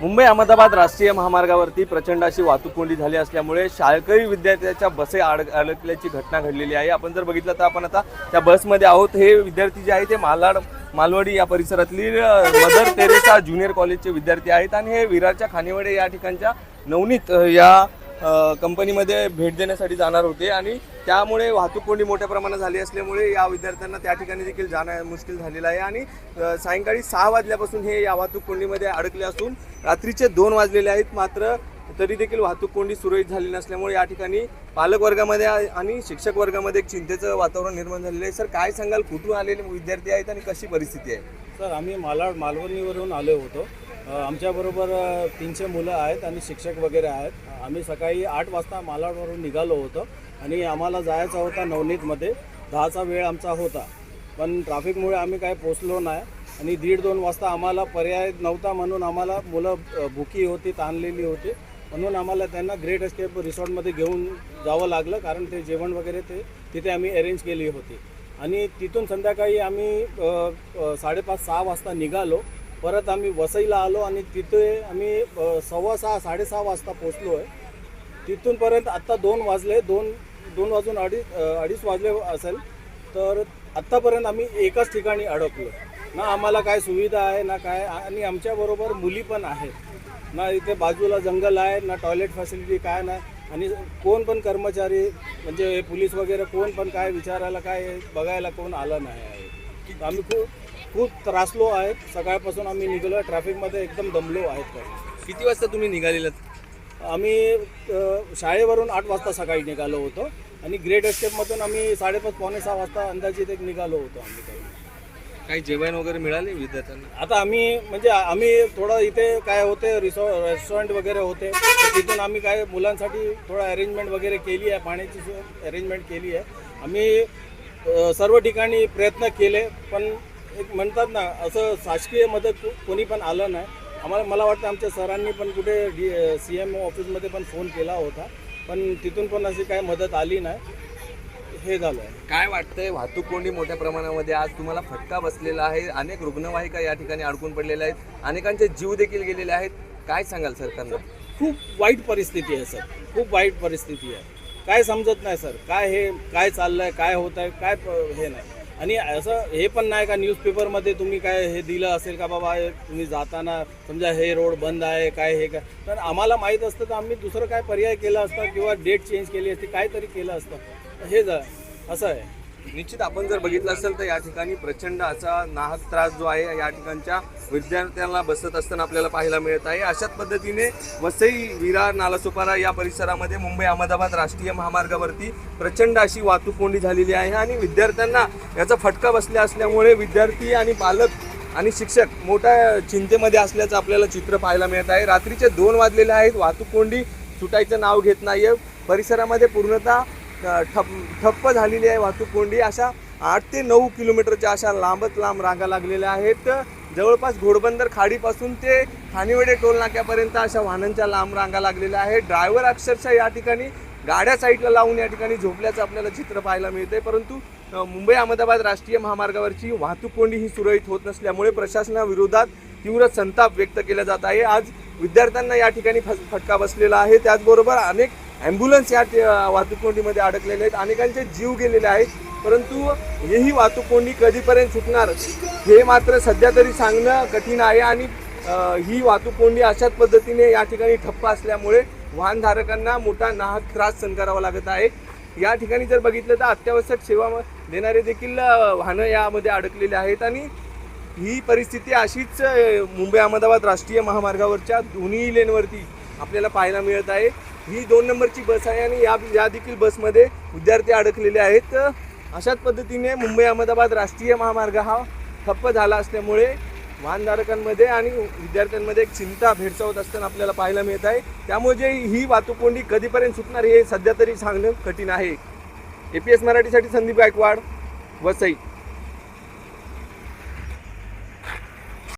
मुंबई अहमदाबाद राष्ट्रीय महामार्गावरती प्रचंड अशी वाहतूक कोंडी झाली असल्यामुळे शाळकरी विद्यार्थ्याच्या बसे अड अडकल्याची घटना घडलेली आहे. आपण जर बघितलं तर आपण आता त्या बसमध्ये आहोत. हे विद्यार्थी जे आहे ते मालाड मालवडी या परिसरातली मदर तेरेसा ज्युनियर कॉलेजचे विद्यार्थी आहेत आणि हे विरारच्या खानेवडे या ठिकाणच्या नवनीत या कंपनीमध्ये भेट देण्यासाठी जाणार होते आणि त्यामुळे वाहतूक कोंडी मोठ्या प्रमाणात झाली असल्यामुळे या विद्यार्थ्यांना त्या ठिकाणी देखील जाणं मुश्किल झालेलं आहे. आणि सायंकाळी सहा वाजल्यापासून हे या वाहतूक कोंडीमध्ये अडकले असून रात्रीचे दोन वाजलेले आहेत. मात्र तरी देखील वाहतूक कोंडी सुरळीत झाली नसल्यामुळे या ठिकाणी पालकवर्गामध्ये आणि शिक्षक वर्गामध्ये एक चिंतेचं वातावरण निर्माण झालेलं आहे. सर काय सांगाल? कुठून आलेले विद्यार्थी आहेत आणि कशी परिस्थिती आहे? सर आम्ही मालाड मालवणीवरून आलो होतो. आमच्याबरोबर तीनशे मुलं आहेत आणि शिक्षक वगैरे आहेत. आम्ही सकाळी आठ वाजता मालाडवरून निघालो होतो आणि आम्हाला जायचा होता नवनीतमध्ये. दहाचा वेळ आमचा होता. पण ट्रॅफिकमुळे आम्ही काय पोचलो नाही आणि दीड दोन वाजता आम्हाला पर्याय नव्हता म्हणून आम्हाला मुलं भुकी होती ताणलेली होती. म्हणून आम्हाला त्यांना ग्रेट एस्केप रिसॉर्टमध्ये घेऊन जावं लागलं कारण ते जेवण वगैरे ते तिथे आम्ही अरेंज केली होती. आणि तिथून संध्याकाळी आम्ही साडेपाच सहा वाजता निघालो. परत आम्ही वसईला आलो आणि तिथे आम्ही सव्वा सहा साडेसहा वाजता पोचलो आहे तिथूनपर्यंत आत्ता दोन वाजले दोन दोन वाजून अडीच अडीच वाजले असेल. तर आत्तापर्यंत आम्ही एकाच ठिकाणी अडकलो ना आम्हाला काय सुविधा आहे ना काय आणि आमच्याबरोबर मुली पण आहेत. ना इथे बाजूला जंगल आहे ना टॉयलेट फॅसिलिटी काय नाही आणि कोण पण कर्मचारी म्हणजे पोलीस वगैरे कोण पण काय विचारायला काय बघायला कोण आलं नाही आहे. आम्ही खूप खूप त्रासलो आहेत. सकाळपासून आम्ही निघालो आहे. ट्रॅफिकमध्ये एकदम दमलो आहेत किती वाजता तुम्ही निघालेलात आम्ही अ, शाळेवरून आठ वाजता सकाळी निघालो होतो. आणि ग्रेट एस्केपमधून आम्ही साडेपाच पावणे सहा वाजता अंदाजित एक निघालो होतो आम्ही काही. काही जेवण वगैरे मिळाले विद्यार्थ्यांना? आता आम्ही म्हणजे आम्ही थोडं इथे काय होते रिसॉ रेस्टॉरंट वगैरे होते. तर तिथून आम्ही काय मुलांसाठी थोडं अरेंजमेंट वगैरे केली आहे पाण्याची अरेंजमेंट केली आहे. आम्ही अ, सर्व ठिकाणी प्रयत्न केले पण एक म्हणतात ना असं शासकीय मदत कोणी पण आलं नाही. आम्हाला मला वाटतं आमच्या सरांनी पण कुठे डी सी एम ऑफिसमध्ये पण फोन केला होता. पण तिथून पण अशी काही मदत आली नाही. हे झालं. आहे काय वाटतंय वाहतूक कोंडी मोठ्या प्रमाणामध्ये आज तुम्हाला फटका बसलेला आहे. अनेक रुग्णवाहिका या ठिकाणी अडकून पडलेल्या आहेत. अनेकांचे जीव देखील गेलेले आहेत. काय सांगाल सरकारनं खूप वाईट परिस्थिती आहे सर. खूप वाईट परिस्थिती आहे. काय समजत नाही सर. काय हे काय चाललंय काय होत आहे काय हे नाही. आणि असं हे पण नाही का न्यूजपेपरमध्ये तुम्ही काय हे दिलं असेल का बाबा हे तुम्ही जाताना समजा हे रोड बंद आहे काय हे काय. तर आम्हाला माहीत असतं तर आम्ही दुसरं काय पर्याय केला असता किंवा डेट चेंज केली असती काहीतरी केलं असतं. हे जा असं आहे. निश्चित आपण जर बघितलं असेल तर या ठिकाणी प्रचंड असा नाहक त्रास जो आहे या ठिकाणच्या विद्यार्थ्यांना बसत असताना आपल्याला पाहायला मिळत आहे. अशाच पद्धतीने वसई विरार नालासोपारा या परिसरामध्ये मुंबई अहमदाबाद राष्ट्रीय महामार्गावरती प्रचंड अशी वाहतूक कोंडी झालेली आहे आणि विद्यार्थ्यांना याचा फटका बसल्या असल्यामुळे विद्यार्थी आणि पालक आणि शिक्षक मोठ्या चिंतेमध्ये असल्याचं आपल्याला चित्र पाहायला मिळत आहे. रात्रीचे दोन वाजलेले आहेत. वाहतूक कोंडी सुटायचं नाव घेत नाहीये. परिसरामध्ये पूर्णतः ठप ठप्प झालेली आहे वाहतूक कोंडी. अशा आठ ते नऊ किलोमीटरच्या अशा लांबच लांब रांगा लागलेल्या आहेत. जवळपास घोडबंदर खाडीपासून ते खानिवडे टोल नाक्यापर्यंत अशा वाहनांच्या लांब रांगा लागलेल्या आहेत. ड्रायव्हर अक्षरशः या ठिकाणी गाड्या साईडला लावून या ठिकाणी झोपल्याचं आपल्याला चित्र पाहायला मिळते परंतु मुंबई अहमदाबाद राष्ट्रीय महामार्गावरची वाहतूक कोंडी ही सुरळीत होत नसल्यामुळे प्रशासनाविरोधात तीव्र संताप व्यक्त केला जात आहे. आज विद्यार्थ्यांना या ठिकाणी फटका बसलेला आहे. त्याचबरोबर अनेक ॲम्ब्युलन्स या वाहतूक कोंडीमध्ये अडकलेले आहेत. अनेकांचे जीव गेलेले आहेत. परंतु ही वाहतूक कोंडी कधीपर्यंत सुटणार हे मात्र सध्या तरी सांगणं कठीण आहे आणि ही वाहतूक कोंडी अशाच पद्धतीने या ठिकाणी ठप्प असल्यामुळे वाहनधारकांना मोठा नाहक त्रास सहन करावा लागत आहे. या ठिकाणी जर बघितलं तर अत्यावश्यक सेवा देणारे देखील वाहनं यामध्ये अडकलेले आहेत आणि ही परिस्थिती अशीच मुंबई अहमदाबाद राष्ट्रीय महामार्गावरच्या दोन्ही लेनवरती आपल्याला पाहायला मिळत आहे. ही दोन नंबरची बस आहे आणि या या देखील बसमध्ये विद्यार्थी अडकलेले आहेत. अशाच पद्धतीने मुंबई अहमदाबाद राष्ट्रीय महामार्ग हा ठप्प झाला असल्यामुळे वाहनधारकांमध्ये आणि विद्यार्थ्यांमध्ये एक चिंता भेडसावत असताना आपल्याला पाहायला मिळत आहे. त्यामुळे जे ही वाहतूक कोंडी कधीपर्यंत सुटणार हे सध्या तरी सांगणं कठीण आहे. ए पी एस मराठीसाठी संदीप गायकवाड वसई.